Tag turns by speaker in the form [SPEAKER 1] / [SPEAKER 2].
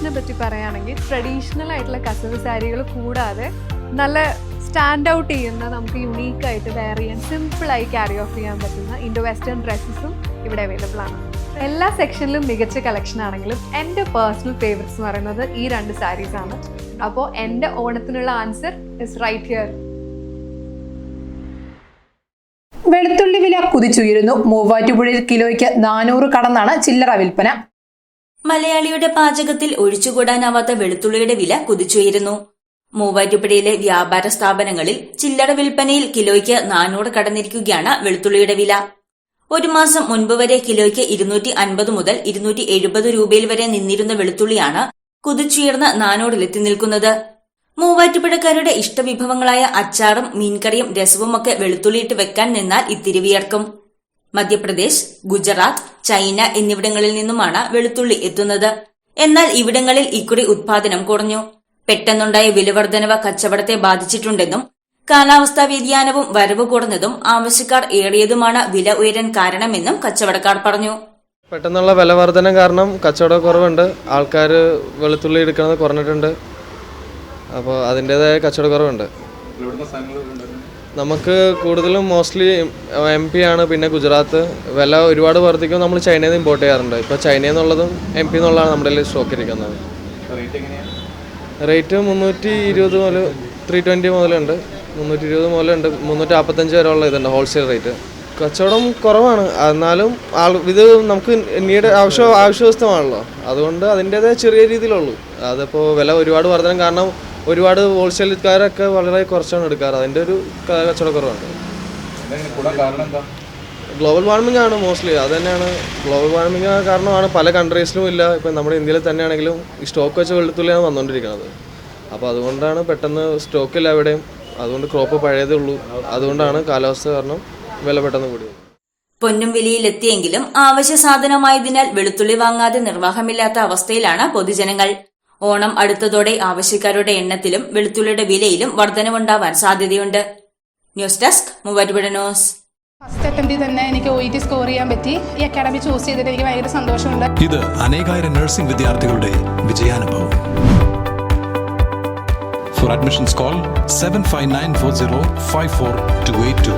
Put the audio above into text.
[SPEAKER 1] കളക്ഷനെ പറ്റി പറയുകയാണെങ്കിൽ ട്രഡീഷണൽ ആയിട്ടുള്ള കസവ് സാരികൾ കൂടാതെ നല്ല സ്റ്റാൻഡ് ഔട്ട് ചെയ്യുന്ന നമുക്ക് യുണീക്ക് ആയിട്ട് വെയർ ചെയ്യാൻ സിമ്പിളായി ക്യാരി ഓഫ് ചെയ്യാൻ പറ്റുന്ന ഇൻഡോ വെസ്റ്റേൺ ഡ്രസ്സസും ഇവിടെ അവൈലബിൾ ആണ്. എല്ലാ സെക്ഷനിലും മികച്ച കളക്ഷൻ ആണെങ്കിലും എന്റെ പേഴ്സണൽ ഫേവറേറ്റ്സ് എന്ന് പറയുന്നത് ഈ രണ്ട് സാരീസ് ആണ്. അപ്പോൾ എന്റെ ഓണത്തിനുള്ള ആൻസർ ഇസ് റൈറ്റ് ഹിയർ
[SPEAKER 2] വെളുത്തുള്ളി വില കുതിച്ചുയരുന്നു. മൂവാറ്റുപുഴയിൽ കിലോയ്ക്ക് നാനൂറ് കടന്നാണ് ചില്ലറ വിൽപ്പന.
[SPEAKER 3] മലയാളിയുടെ പാചകത്തിൽ ഒഴിച്ചുകൂടാനാവാത്ത വെളുത്തുള്ളിയുടെ വില കുതിച്ചുയരുന്നു. മൂവാറ്റുപുഴയിലെ വ്യാപാര സ്ഥാപനങ്ങളിൽ ചില്ലറ വിൽപ്പനയിൽ കിലോയ്ക്ക് നാനൂറ് കടന്നിരിക്കുകയാണ് വെളുത്തുള്ളിയുടെ വില. ഒരു മാസം മുൻപ് വരെ കിലോയ്ക്ക് ഇരുന്നൂറ്റി അൻപത് മുതൽ ഇരുന്നൂറ്റി എഴുപത് രൂപയിൽ വരെ നിന്നിരുന്ന വെളുത്തുള്ളിയാണ് കുതിച്ചുയർന്ന് നാനൂറിലെത്തി നിൽക്കുന്നത്. മൂവാറ്റുപുഴക്കാരുടെ ഇഷ്ടവിഭവങ്ങളായ അച്ചാറും മീൻകറിയും രസവുമൊക്കെ വെളുത്തുള്ളിയിട്ട് വെക്കാൻ നിന്നാൽ ഇത്തിരി വിയർക്കും. മധ്യപ്രദേശ് ഗുജറാത്ത് ചൈന എന്നിവിടങ്ങളിൽ നിന്നുമാണ് വെളുത്തുള്ളി എത്തുന്നത്. എന്നാൽ ഇവിടങ്ങളിൽ ഇക്കുറി ഉത്പാദനം കുറഞ്ഞു. പെട്ടെന്നുണ്ടായ വിലവർദ്ധനവ് കച്ചവടത്തെ ബാധിച്ചിട്ടുണ്ടെന്നും കാലാവസ്ഥാ വ്യതിയാനവും വരവ് കുറഞ്ഞതും ആവശ്യക്കാർ ഏറിയതുമാണ് വില ഉയരാൻ കാരണമെന്നും കച്ചവടക്കാർ പറഞ്ഞു.
[SPEAKER 4] പെട്ടെന്നുള്ള വില വർധന കാരണം കച്ചവട കുറവുണ്ട്. ആൾക്കാർ വെളുത്തുള്ളി എടുക്കുന്നത് കുറഞ്ഞിട്ടുണ്ട്. അപ്പോൾ അതിന്റെതായ കച്ചവട കുറവുണ്ട്. നമുക്ക് കൂടുതലും മോസ്റ്റ്ലി എം പി ആണ് പിന്നെ ഗുജറാത്ത്. വില ഒരുപാട് വർദ്ധിക്കും നമ്മൾ ചൈനയിൽ നിന്ന് ഇമ്പോർട്ട് ചെയ്യാറുണ്ട്. ഇപ്പോൾ ചൈനയിൽ നിന്നുള്ളതും എം പി എന്നുള്ളതാണ് നമ്മുടെ സ്റ്റോക്ക് ഇരിക്കുന്നത്. റേറ്റ് മുന്നൂറ്റി ഇരുപത് മുതൽ ത്രീ ട്വന്റി മുതലുണ്ട് മുന്നൂറ്റി ഇരുപത് മുതലുണ്ട് മുന്നൂറ്റി നാൽപ്പത്തഞ്ച് വരെ ഉള്ള ഇതുണ്ട് ഹോൾസെയിൽ റേറ്റ് കച്ചവടം കുറവാണ്. എന്നാലും ആൾ ഇത് നമുക്ക് നീട് ആവശ്യ വസ്തുവാണല്ലോ. അതുകൊണ്ട് അതിന്റേതായ ചെറിയ രീതിയിലുള്ളൂ. അതിപ്പോൾ വില ഒരുപാട് വർധനം കാരണം ഒരുപാട് ഹോൾസെയിൽക്കാരൊക്കെ വളരെ കുറച്ചാണ് എടുക്കാറ്. അതിന്റെ ഒരു കച്ചവടക്കുറവാണ് ഗ്ലോബൽ വാർമിംഗ് ആണ് മോസ്റ്റ്ലി അത് തന്നെയാണ്. ഗ്ലോബൽ വാർമിംഗ് കാരണമാണ് പല കൺട്രീസിലും ഇല്ല. ഇപ്പം നമ്മുടെ ഇന്ത്യയിൽ തന്നെയാണെങ്കിലും ഈ സ്റ്റോക്ക് വെച്ച് വെള്ളത്തുള്ളിയാണ് വന്നുകൊണ്ടിരിക്കുന്നത് അപ്പോൾ അതുകൊണ്ടാണ് പെട്ടെന്ന് സ്റ്റോക്ക് ഇല്ല എവിടെയും. അതുകൊണ്ട് ക്രോപ്പ് പഴയതേ ഉള്ളൂ. അതുകൊണ്ടാണ് കാലാവസ്ഥ കാരണം വില പെട്ടെന്ന് കൂടിയത്.
[SPEAKER 3] പൊന്നും വിലയിലെത്തിയെങ്കിലും ആവശ്യ സാധനമായതിനാൽ വെളുത്തുള്ളി വാങ്ങാതെ നിർവാഹമില്ലാത്ത അവസ്ഥയിലാണ് പൊതുജനങ്ങൾ. ഓണം അടുത്തതോടെ ആവശ്യക്കാരുടെ എണ്ണത്തിലും വെളുത്തുള്ളിയുടെ വിലയിലും വർധനവുണ്ടാവാൻ സാധ്യതയുണ്ട്. News desk Muvattupuzha news.
[SPEAKER 5] First അറ്റംപ്റ്റിൽ തന്നെ എനിക്ക് ഒ ടി സ്കോർ ചെയ്യാൻ പറ്റി. ഈ അക്കാഡമി ചൂസ് ചെയ്തിട്ട് എനിക്ക് ഭയങ്കര സന്തോഷമുണ്ട്.
[SPEAKER 6] ഇത് അനേകായിരം നഴ്സിംഗ് വിദ്യാർത്ഥികളുടെ വിജയാനുഭവം. For admissions call seven five nine four zero five four two eight two